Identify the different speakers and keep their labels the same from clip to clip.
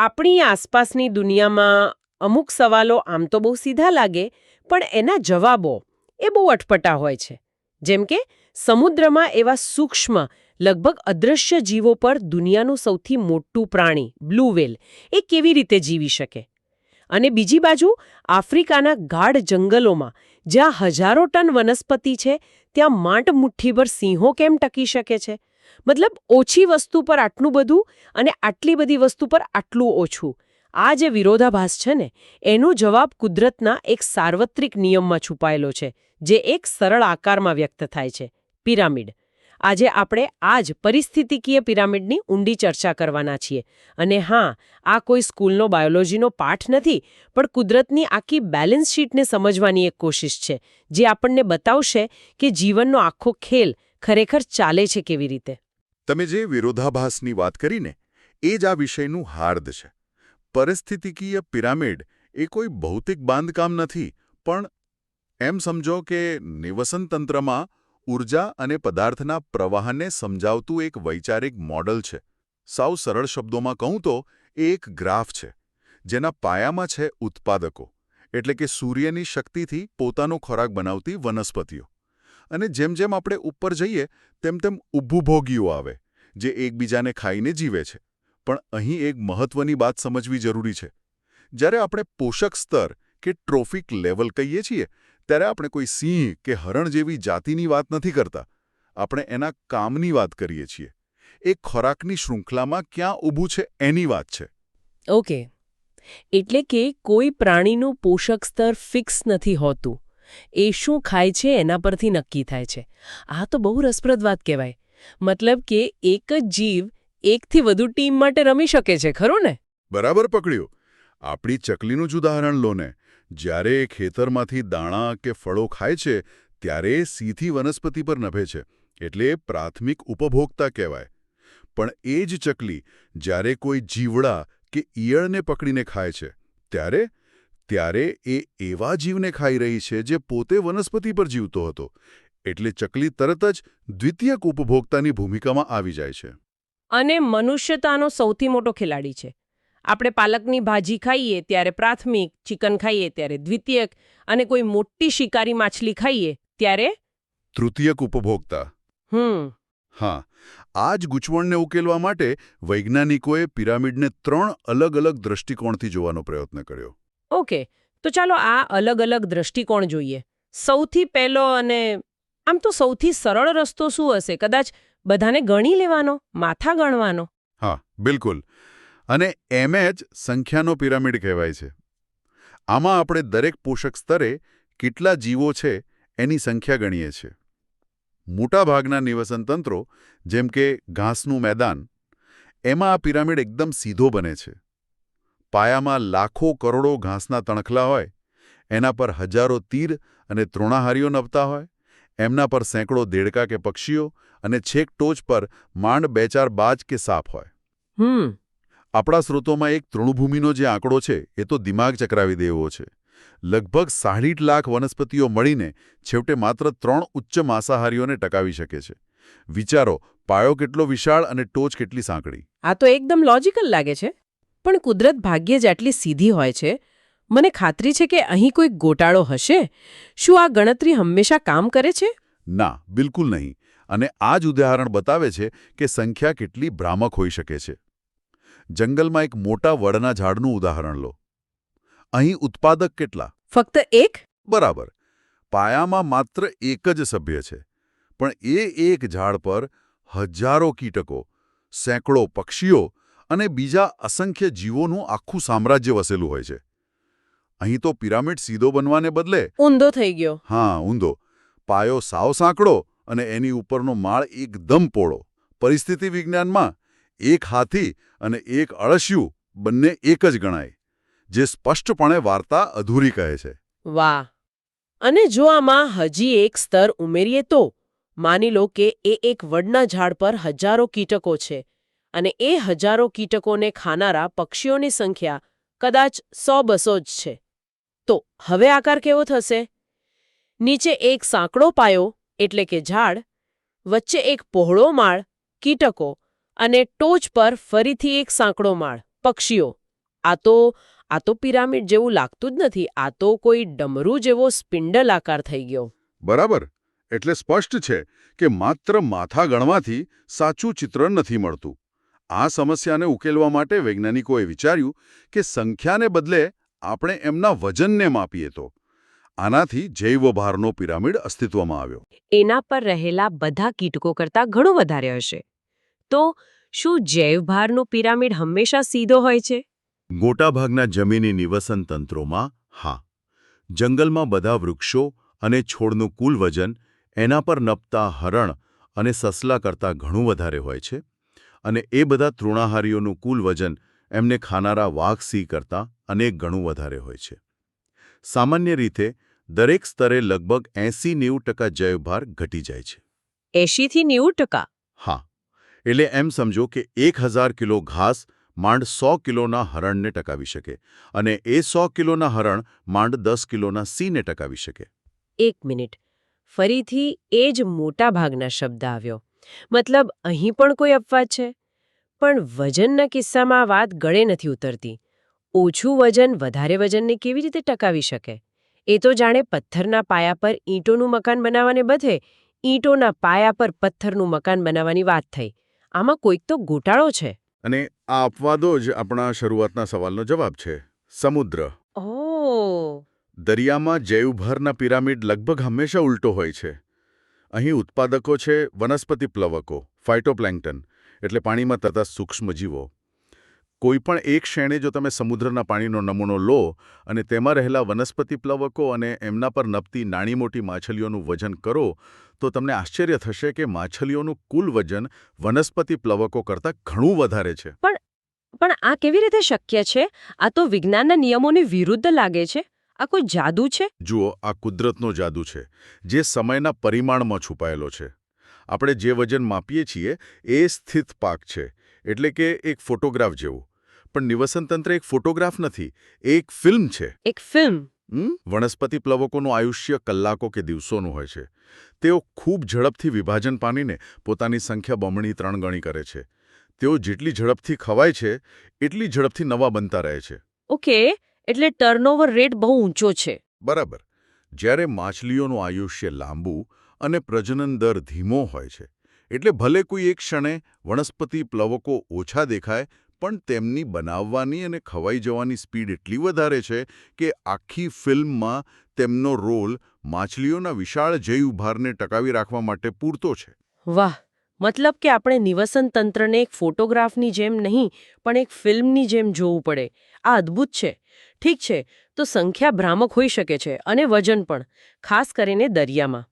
Speaker 1: આપણી આસપાસની દુનિયામાં અમુક સવાલો આમ તો બહુ સીધા લાગે, પણ એના જવાબો એ બહુ અટપટા હોય છે. જેમ કે, સમુદ્રમાં એવા સૂક્ષ્મ, લગભગ અદૃશ્ય જીવો પર દુનિયાનું સૌથી મોટું પ્રાણી, બ્લુ વેલ એ કેવી રીતે જીવી શકે? અને બીજી બાજુ, આફ્રિકાના ગાઢ જંગલોમાં, જ્યાં હજારો ટન વનસ્પતિ છે, ત્યાં માંડ મુઠ્ઠીભર સિંહો કેમ ટકી શકે છે? મતલબ ઓછી વસ્તુ પર આટલું બધું અને આટલી બધી વસ્તુ પર આટલું ઓછું. આ જે વિરોધાભાસ છે ને, એનો જવાબ કુદરતના એક સાર્વત્રિક નિયમમાં છુપાયેલો છે, જે એક સરળ આકારમાં વ્યક્ત થાય છે, પિરામિડ. આજે આપણે આ જ પરિસ્થિતિકીય પિરામિડની ઊંડી ચર્ચા કરવાના છીએ. અને હા, આ કોઈ સ્કૂલનો બાયોલોજીનો પાઠ નથી, પણ કુદરતની આખી બેલેન્સ શીટને સમજવાની એક કોશિશ છે, જે આપણને બતાવશે કે જીવનનો આખો ખેલ ખરેખર ચાલે છે કેવી રીતે.
Speaker 2: તમે જે વિરોધાભાસની વાત કરીને, એ જ આ વિષયનું હાર્દ છે. પરિસ્થિતિકીય પિરામિડ એ કોઈ ભૌતિક બાંધકામ નથી, પણ એમ સમજો કે નિવસનતંત્રમાં ઊર્જા અને પદાર્થના પ્રવાહને સમજાવતું એક વૈચારિક મોડલ છે. સાવ સરળ શબ્દોમાં કહું તો, એ એક ગ્રાફ છે, જેના પાયામાં છે ઉત્પાદકો, એટલે કે સૂર્યની શક્તિથી પોતાનો ખોરાક બનાવતી વનસ્પતિઓ. અને જેમ જેમ આપણે ઉપર જઈએ, તેમ તેમ ઉભુભોગીઓ આવે, જે એકબીજાને ખાઈને જીવે છે. પણ અહીં એક મહત્વની વાત સમજવી જરૂરી છે. જ્યારે આપણે પોષક સ્તર કે ટ્રોફિક લેવલ કહીએ છીએ, ત્યારે આપણે કોઈ સિંહ કે હરણ જેવી જાતિની વાત નથી કરતા. આપણે એના કામની વાત કરીએ છીએ. એ ખોરાકની શૃંખલામાં ક્યાં ઊભું છે એની વાત છે.
Speaker 1: ઓકે. એટલે કે કોઈ પ્રાણીનું પોષક સ્તર ફિક્સ નથી હોતું. એ શું ખાય છે એના પરથી નક્કી થાય છે. આ તો બહુ રસપ્રદ વાત કહેવાય. મતલબ કે એક જ જીવ એકથી વધુ ટીમ માટે રમી શકે છે, ખરું ને?
Speaker 2: બરાબર પકડ્યું. આપણી ચકલીનું જ ઉદાહરણ લો ને. જ્યારે એ ખેતરમાંથી દાણા કે ફળો ખાય છે, ત્યારે એ સીધી વનસ્પતિ પર નભે છે. એટલે પ્રાથમિક ઉપભોક્તા કહેવાય. પણ એ જ ચકલી જ્યારે કોઈ જીવડા કે ઈયળને પકડીને ખાય છે, ત્યારે ત્યારે એ એવા જીવને ખાઈ રહી છે જે પોતે વનસ્પતિ પર જીવતો હતો એટલે ચકલી તરત જ દ્વિતીયક ઉપભોક્તાની ભૂમિકામાં આવી જાય છે.
Speaker 1: અને મનુષ્યતાનો સૌથી મોટો ખેલાડી છે. આપણે પાલકની ભાજી ખાઈએ ત્યારે પ્રાથમિક ચિકન ખાઈએ ત્યારે દ્વિતીયક અને કોઈ મોટી શિકારી માછલી ખાઈએ ત્યારે
Speaker 2: તૃતીયક ઉપભોક્તા
Speaker 1: હમ.
Speaker 2: હા આ જ ગૂંચવણને ઉકેલવા માટે વૈજ્ઞાનિકોએ પિરામિડને ત્રણ અલગ અલગ દૃષ્ટિકોણથી જોવાનો પ્રયત્ન કર્યો.
Speaker 1: ઓકે, તો ચાલો આ અલગ અલગ દ્રષ્ટિકોણ જોઈએ. સૌથી પહેલો અને આમ તો સૌથી સરળ રસ્તો શું હશે? કદાચ બધાને ગણી લેવાનો? માથા ગણવાનો?
Speaker 2: હા, બિલકુલ. અને એમ જ સંખ્યાનો પિરામિડ કહેવાય છે. આમાં આપણે દરેક પોષક સ્તરે કેટલા જીવો છે એની સંખ્યા ગણીએ છીએ. મોટાભાગના નિવસનતંત્રો જેમ કે ઘાસનું મેદાન, એમાં આ પિરામિડ એકદમ સીધો બને છે. પાયામાં લાખો કરોડો ઘાસના તણખલા હોય એના પર હજારો તીર અને તૃણાહારીઓ નભતા હોય એમના પર સેંકડો દેડકા કે પક્ષીઓ અને છેક ટોચ પર માંડ બે ચાર બાજ કે સાપ હોય.
Speaker 1: હમ.
Speaker 2: આપણા સ્રોતોમાં એક તૃણભૂમિનો જે આંકડો છે એ તો દિમાગ ચકરાવી દેવો છે. લગભગ સાહીઠ લાખ વનસ્પતિઓ મળીને છેવટે માત્ર ત્રણ ઉચ્ચ માંસાહારીઓને ટકાવી શકે છે. વિચારો પાયો કેટલો વિશાળ અને ટોચ કેટલી સાંકડી.
Speaker 1: આ તો એકદમ લોજિકલ લાગે છે. પણ કુદરત ભાગ્યે જ આટલી સીધી હોય છે. મને ખાતરી છે કે અહીં કોઈ ગોટાળો હશે. શું આ ગણતરી હંમેશા કામ કરે છે?
Speaker 2: ના બિલકુલ નહીં. અને આ જ ઉદાહરણ બતાવે છે કે સંખ્યા કેટલી ભ્રામક હોઈ શકે છે. જંગલમાં એક મોટા વડના ઝાડનું ઉદાહરણ લો. અહીં ઉત્પાદક કેટલા?
Speaker 1: ફક્ત એક?
Speaker 2: બરાબર. પાયામાં માત્ર એક જ સભ્ય છે. પણ એ એક ઝાડ પર હજારો કીટકો સેંકડો પક્ષીઓ અને બીજા અસંખ્ય જીવોનું આખું સામ્રાજ્ય વસેલું હોય છે. અહીં તો પિરામિડ સીધો બનવાને બદલે
Speaker 1: ઊંધો થઈ ગયો.
Speaker 2: હા ઊંધો. પાયો સાવ સાંકડો અને એની ઉપરનો માળ એકદમ પોળો. પરિસ્થિતિ વિજ્ઞાનમાં એક હાથી અને એક અળસિયું બંને એક જ ગણાય જે સ્પષ્ટપણે વાર્તા અધૂરી કહે છે.
Speaker 1: વાહ. અને જો આમાં હજી એક સ્તર ઉમેરીએ તો માની લો કે એ એક વડના ઝાડ પર હજારો કીટકો છે. અને એ હજારો કીટકોને ખાનારા પક્ષીઓની સંખ્યા કદાચ સો બસો જ છે. તો હવે આકાર કેવો થશે? નીચે એક સાંકડો પાયો, એટલે કે ઝાડ, વચ્ચે એક પહોળો માળ, કીટકો અને ટોચ પર ફરીથી એક સાંકડો માળ, પક્ષીઓ. આ તો આ તો પિરામિડ જેવું લાગતું જ નથી, આ તો કોઈ ડમરૂ જેવો સ્પિન્ડલ આકાર થઈ ગયો.
Speaker 2: બરાબર. એટલે સ્પષ્ટ છે કે માત્ર માથા ગણવાથી સાચું ચિત્ર નથી મળતું. આ સમસ્યાને ઉકેલવા માટે વૈજ્ઞાનિકોએ વિચાર્યું કે સંખ્યાને બદલે આપણે એમના વજનને માપીએ તો. આનાથી જૈવભારનો પિરામિડ અસ્તિત્વમાં આવ્યો.
Speaker 3: એના પર રહેલા બધા કીટકો કરતાં ઘણું વધારે હશે. તો શું જૈવભારનો પિરામિડ હંમેશા સીધો હોય છે?
Speaker 2: મોટાભાગના જમીની નિવસન તંત્રોમાં હા. જંગલમાં બધા વૃક્ષો અને છોડનું કુલ વજન એના પર નપતા હરણ અને સસલા કરતાં ઘણું વધારે હોય છે. અને એ બધા તૃણાહારીઓનું કુલ વજન એમને ખાનારા વાઘ સિંહ કરતાં અનેક ગણું વધારે હોય છે. સામાન્ય રીતે દરેક સ્તરે લગભગ એંસી નેવું ટકા જૈવભાર ઘટી જાય છે.
Speaker 3: એંશીથી નેવું ટકા?
Speaker 2: હા એટલે એમ સમજો કે એક હજાર કિલો ઘાસ માંડ સો કિલોના હરણને ટકાવી શકે અને એ સો કિલોના હરણ માંડ દસ કિલોના સિંહને ટકાવી શકે.
Speaker 3: એક મિનિટ. ફરીથી એ જ મોટા ભાગના શબ્દ આવ્યો. મતલબ અહીં પણ કોઈ અપવાદ છે? પણ વજનના કિસ્સામાં આ વાત ગળે નથી ઉતરતી. ઓછું વજન વધારે વજનને કેવી રીતે ટકાવી શકે? એ તો જાણે પથ્થરના પાયા પર ઈંટોનું મકાન બનાવવાને બધે ઈંટોના પાયા પર પથ્થરનું મકાન બનાવવાની વાત થઈ. આમાં કોઈક તો ગોટાળો છે.
Speaker 2: અને આ અપવાદો જ આપણા શરૂઆતના સવાલનો જવાબ છે. સમુદ્ર.
Speaker 3: ઓ
Speaker 2: દરિયામાં જૈવભરના પિરામિડ લગભગ હંમેશા ઉલટો હોય છે. અહીં ઉત્પાદકો છે વનસ્પતિ પ્લવકો ફાઇટોપ્લેન્ક્ટન એટલે પાણીમાં તરતા સૂક્ષ્મજીવો. કોઈપણ એક શ્રેણે જો તમે સમુદ્રના પાણીનો નમૂનો લો અને તેમાં રહેલા વનસ્પતિ પ્લવકો અને એમના પર નપતી નાની મોટી માછલીઓનું વજન કરો, તો તમને આશ્ચર્ય થશે કે માછલીઓનું કુલ વજન વનસ્પતિ પ્લવકો કરતાં ઘણું વધારે છે.
Speaker 3: પણ આ કેવી રીતે શક્ય છે? આ તો વિજ્ઞાનના નિયમોની વિરુદ્ધ લાગે છે. આ કોઈ જાદુ છે?
Speaker 2: જુઓ આ કુદરતનો જાદુ છે જે સમયના પરિમાણમાં છુપાયેલો છે. આપણે જે વજન માપીએ છીએ એ સ્થિત પાક છે એટલે કે એક ફોટોગ્રાફ જેવું. પણ નિવસનતંત્ર એક ફોટોગ્રાફ નથી એ એક ફિલ્મ છે.
Speaker 3: એક ફિલ્મ?
Speaker 2: વનસ્પતિ પ્લવકોનું આયુષ્ય કલાકો કે દિવસોનું હોય છે. તેઓ ખૂબ ઝડપથી વિભાજન પામીને પોતાની સંખ્યા બમણી ત્રણ ગણી કરે છે. તેઓ જેટલી ઝડપથી ખવાય છે એટલી ઝડપથી નવા બનતા રહે છે.
Speaker 3: ઓકે એટલે ટર્નઓવર રેટ બહુ ઊંચો છે.
Speaker 2: બરાબર. જ્યારે માછલીઓનું આયુષ્ય લાંબુ અને પ્રજનન દર ધીમો હોય છે એટલે ભલે કોઈ એક ક્ષણે વનસ્પતિ પ્લવકો ઓછા દેખાય પણ તેમની બનાવવાની અને ખવાઈ જવાની સ્પીડ એટલી વધારે છે કે આખી ફિલ્મમાં તેમનો રોલ માછલીઓના વિશાળ જૈવભારને ટકાવી રાખવા માટે પૂરતો છે.
Speaker 3: વાહ! મતલબ કે આપણે નિવસન તંત્રને એક ફોટોગ્રાફની જેમ નહીં પણ એક ફિલ્મની જેમ જોવું પડે. આ અદ્ભુત છે. ઠીક છે તો સંખ્યા ભ્રામક હોઈ શકે છે અને વજન પણ ખાસ કરીને દરિયામાં.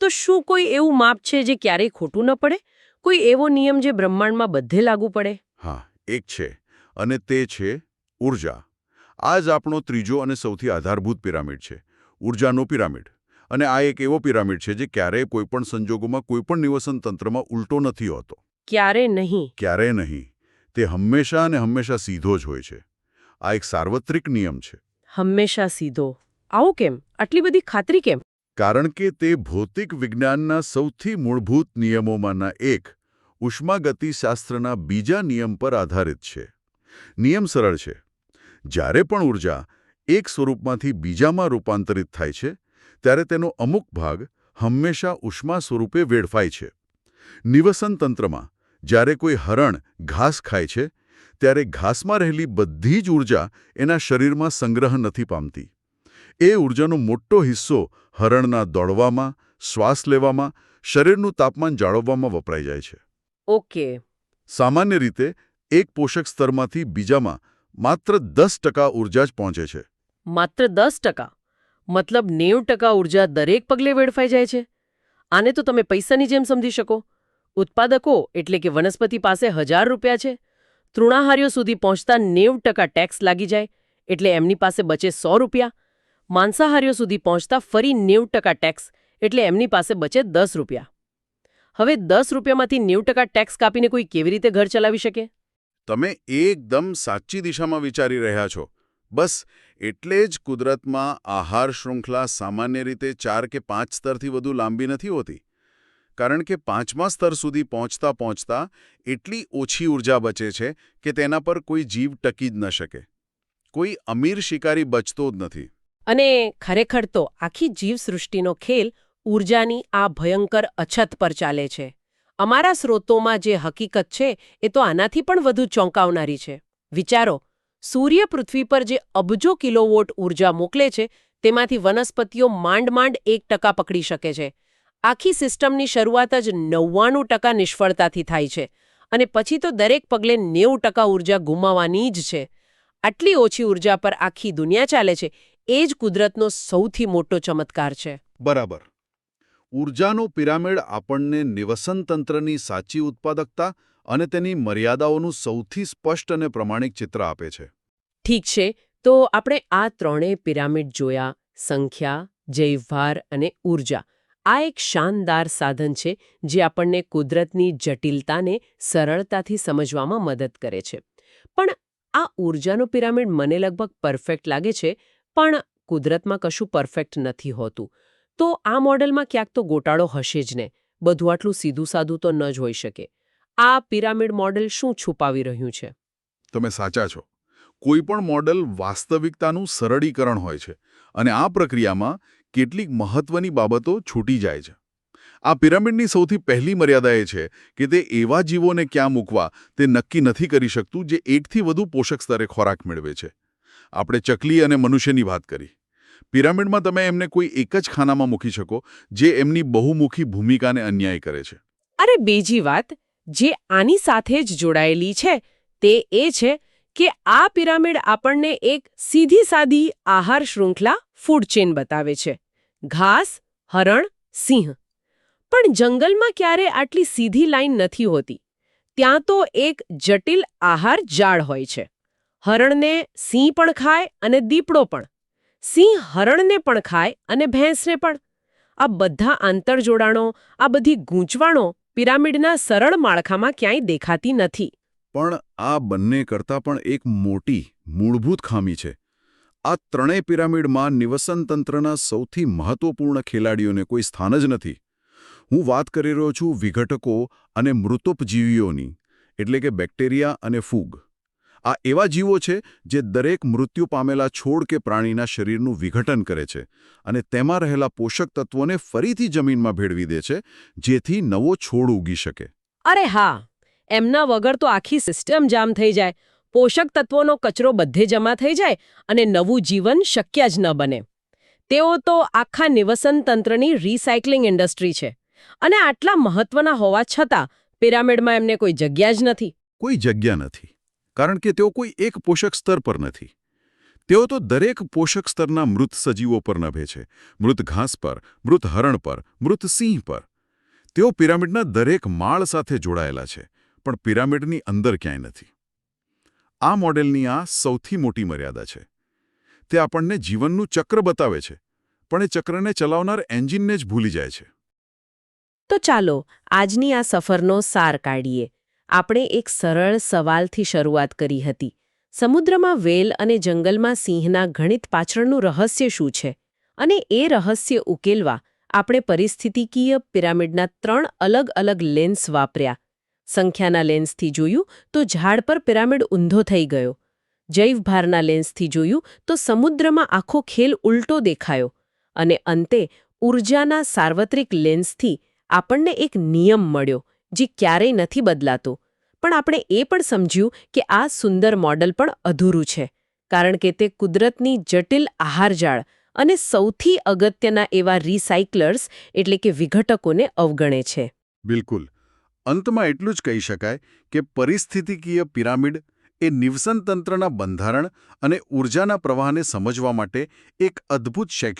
Speaker 3: તો શું કોઈ એવું માપ છે જે ક્યારેય ખોટું ન પડે? કોઈ એવો નિયમ જે બ્રહ્માંડમાં બધે લાગુ પડે?
Speaker 2: હા એક છે અને તે છે ઊર્જા આ જ આપણો ત્રીજો અને સૌથી આધારભૂત પિરામિડ છે ઊર્જાનો પિરામિડ. અને આ એક એવો પિરામિડ છે જે ક્યારેય કોઈપણ સંજોગોમાં કોઈપણ નિવસન તંત્રમાં ઉલટો નથી હોતો.
Speaker 3: ક્યારે નહીં?
Speaker 2: ક્યારેય નહીં. તે હંમેશા અને હંમેશા સીધો જ હોય છે. આ એક સાર્વત્રિક નિયમ છે.
Speaker 3: હંમેશા સીધો. આવું કેમ? આટલી બધી ખાતરી કેમ?
Speaker 2: કારણ કે તે ભૌતિક વિજ્ઞાનના સૌથી મૂળભૂત નિયમોમાંના એક ઉષ્માગતિશાસ્ત્રના બીજા નિયમ પર આધારિત છે. નિયમ સરળ છે. જ્યારે પણ ઊર્જા એક સ્વરૂપમાંથી બીજામાં રૂપાંતરિત થાય છે ત્યારે તેનો અમુક ભાગ હંમેશા ઉષ્મા સ્વરૂપે વેડફાય છે. નિવસન તંત્રમાં જ્યારે કોઈ હરણ ઘાસ ખાય છે ત્યારે ઘાસમાં રહેલી બધી જ ઊર્જા એના શરીરમાં સંગ્રહ નથી પામતી. એ ઊર્જાનો મોટો હિસ્સો હરણના દોડવામાં શ્વાસ લેવામાં શરીરનું તાપમાન જાળવવામાં વપરાઈ જાય છે.
Speaker 3: ઓકે.
Speaker 2: સામાન્ય રીતે એક પોષક સ્તરમાંથી બીજામાં માત્ર દસ ટકા ઊર્જા જ પહોંચે છે.
Speaker 1: માત્ર દસ ટકા? મતલબ નેવું ટકા ઊર્જા દરેક પગલે વેડફાઈ જાય છે? આને તો તમે પૈસાની જેમ સમજી શકો. ઉત્પાદકો એટલે કે વનસ્પતિ પાસે હજાર રૂપિયા છે. તૃણાહારીઓ સુધી પહોંચતા નેવું ટકા ટેક્સ લાગી જાય, એટલે એમની પાસે બચે સો રૂપિયા. માંસાહારીઓ સુધી પહોંચતા ફરી નેવું ટકા ટેક્સ, એટલે એમની પાસે બચે દસ રૂપિયા. હવે દસ રૂપિયામાંથી નેવું ટકા ટેક્સ કાપીને કોઈ કેવી રીતે ઘર ચલાવી શકે?
Speaker 2: તમે એકદમ સાચી દિશામાં વિચારી રહ્યા છો. બસ, એટલે જ કુદરતમાં આહાર શૃંખલા સામાન્ય રીતે ચાર કે પાંચ સ્તરથી વધુ લાંબી નથી હોતી. કારણ કે પાંચમા સ્તર સુધી પહોંચતા પહોંચતા એટલી ઓછી ઊર્જા બચે છે કે તેના પર કોઈ જીવ ટકી જ ન શકે.
Speaker 4: કોઈ અમીર શિકારી બચતો જ નથી.
Speaker 1: અને ખરેખર તો આખી જીવસૃષ્ટિનો ખેલ ઊર્જાની આ ભયંકર અછત પર ચાલે છે. અમારા સ્રોતોમાં જે હકીકત છે એ તો આનાથી પણ વધુ ચોંકાવનારી છે. વિચારો, સૂર્ય પૃથ્વી પર જે અબજો કિલોવોટ ઊર્જા મોકલે છે તેમાંથી વનસ્પતિઓ માંડ માંડ એક ટકા પકડી શકે છે. આખી સિસ્ટમની શરૂઆત જ નવ્વાણું ટકા નિષ્ફળતાથી થાય છે અને પછી તો દરેક પગલે નેવું ટકા ઊર્જા ગુમાવવાની જ છે. આટલી ઓછી ઊર્જા પર આખી દુનિયા ચાલે છે એ જ કુદરતનો સૌથી મોટો ચમત્કાર છે.
Speaker 2: બરાબર. ઊર્જાનો પિરામિડ આપણને નિવસનતંત્રની સાચી ઉત્પાદકતા અને તેની મર્યાદાઓનું સૌથી સ્પષ્ટ અને પ્રમાણિક ચિત્ર આપે છે.
Speaker 1: ઠીક છે તો આપણે આ ત્રણેય પિરામિડ જોયા સંખ્યા જૈવભાર અને ઊર્જા આ એક શાનદાર સાધન છે, જે આપણને કુદરતની જટિલતાને સરળતાથી સમજવામાં મદદ કરે છે. પણ આ ઊર્જાનો પિરામિડ મને લગભગ પરફેક્ટ લાગે છે, પણ કુદરતમાં કશું પરફેક્ટ નથી હોતું. તો આ મોડેલમાં ક્યાંક તો ગોટાળો હશે જ ને, બધું આટલું સીધું સાદું તો ન જ હોઈ શકે. આ પિરામિડ મોડેલ શું છુપાવી રહ્યું છે?
Speaker 2: તમે સાચા છો. કોઈ પણ મોડલ વાસ્તવિકતાનું સરળીકરણ હોય છે અને આ પ્રક્રિયામાં કેટલીક મહત્વની બાબતો છૂટી જાય છે. આ પિરામિડની સૌથી પહેલી મર્યાદા એ છે કે તે એવા જીવોને ક્યાં મૂકવા તે નક્કી નથી કરી શકતું જે એકથી વધુ પોષક સ્તરે ખોરાક મેળવે છે. આપણે ચકલી અને મનુષ્યની વાત કરી. પિરામિડમાં તમે એમને કોઈ એક જ ખાનામાં મૂકી શકો જે એમની બહુમુખી ભૂમિકાને અન્યાય કરે છે.
Speaker 1: અરે બીજી વાત, જે આની સાથે જ જોડાયેલી છે તે એ છે કે આ પિરામિડ આપણને એક સીધી સાદી આહાર શૃંખલા ફૂડ ચેન બતાવે છે. ઘાસ, હરણ, સિંહ. પણ જંગલમાં ક્યારે આટલી સીધી લાઈન નથી હોતી. ત્યાં તો એક જટિલ આહાર જાળ હોય છે. હરણને સિંહ પણ ખાય અને દીપડો પણ. સિંહ હરણને પણ ખાય અને ભેંસને પણ. આ બધા આંતરજોડાણો, આ બધી ગૂંચવાણો પિરામિડના સરળ માળખામાં ક્યાંય દેખાતી નથી.
Speaker 2: પણ આ બંને કરતાં પણ એક મોટી, મૂળભૂત ખામી છે. આ ત્રણેય પિરામિડમાં નિવસન તંત્રના સૌથી મહત્વપૂર્ણ ખેલાડીઓને કોઈ સ્થાન જ નથી. હું વાત કરી રહ્યો છું વિઘટકો અને મૃતોપજીવીઓની, એટલે કે બેક્ટેરિયા અને ફૂગ. આ એવા જીવો છે જે દરેક મૃત્યુ પામેલા છોડ કે પ્રાણીના શરીરનું વિઘટન કરે છે અને તેમાં રહેલા પોષક તત્વોને ફરીથી જમીનમાં ભેળવી દે છે, જેથી નવો છોડ ઉગી શકે.
Speaker 1: અરે હા! એમના વગર તો આખી સિસ્ટમ જામ થઈ જાય. પોષક તત્વોનો કચરો બધે જમા થઈ જાય અને નવું જીવન શક્ય જ ન બને. તેઓ તો આખા નિવસન તંત્રની રિસાયકલિંગ ઇન્ડસ્ટ્રી છે અને આટલા મહત્વના હોવા છતાં પિરામિડમાં એમને કોઈ જગ્યા જ નથી.
Speaker 2: કોઈ જગ્યા નથી, કારણ કે તેઓ કોઈ એક પોષક સ્તર પર નથી. તેઓ તો દરેક પોષક સ્તરના મૃત સજીવો પર નભે છે, મૃત ઘાસ પર, મૃત હરણ પર, મૃત સિંહ પર. તેઓ પિરામિડના દરેક માળ સાથે જોડાયેલા છે, પણ પિરામિડની અંદર ક્યાંય નથી. આ મોડેલની આ સૌથી મોટી મર્યાદા છે. તે આપણને જીવનનું ચક્ર બતાવે છે, પણ એ ચક્રને ચલાવનાર એન્જિનને જ ભૂલી જાય છે.
Speaker 1: તો ચાલો, આજની આ સફરનો સાર કાઢીએ. આપણે એક સરળ સવાલથી શરૂઆત કરી હતી. સમુદ્રમાં વેલ અને જંગલમાં સિંહના ગણિત પાછળનું રહસ્ય શું છે? અને એ રહસ્ય ઉકેલવા આપણે પરિસ્થિતિકીય પિરામિડના ત્રણ અલગ અલગ લેન્સ વાપર્યા. સંખ્યાના લેન્સથી જોયું તો ઝાડ પર પિરામિડ ઊંધો થઈ ગયો. જૈવભારના લેન્સથી જોયું તો સમુદ્રમાં આખો ખેલ ઉલટો દેખાયો અને અંતે ઊર્જાના સાર્વત્રિક લેન્સથી આપણને એક નિયમ મળ્યો જે ક્યારેય નથી બદલાતો. પણ આપણે એ પણ સમજ્યું કે આ સુંદર મોડલ પણ અધૂરું છે, કારણ કે તે કુદરતની જટિલ આહારજાળ અને સૌથી અગત્યના એવા રિસાયકલર્સ એટલે કે વિઘટકોને અવગણે છે.
Speaker 2: બિલકુલ. અંતમાં એટલું જ કહી શકાય કે પરિસ્થિતિકીય પિરામિડ એ નિવસનતંત્રના બંધારણ અને ઊર્જાના પ્રવાહને સમજવા માટે એક અદ્ભુત શૈક્ષણિક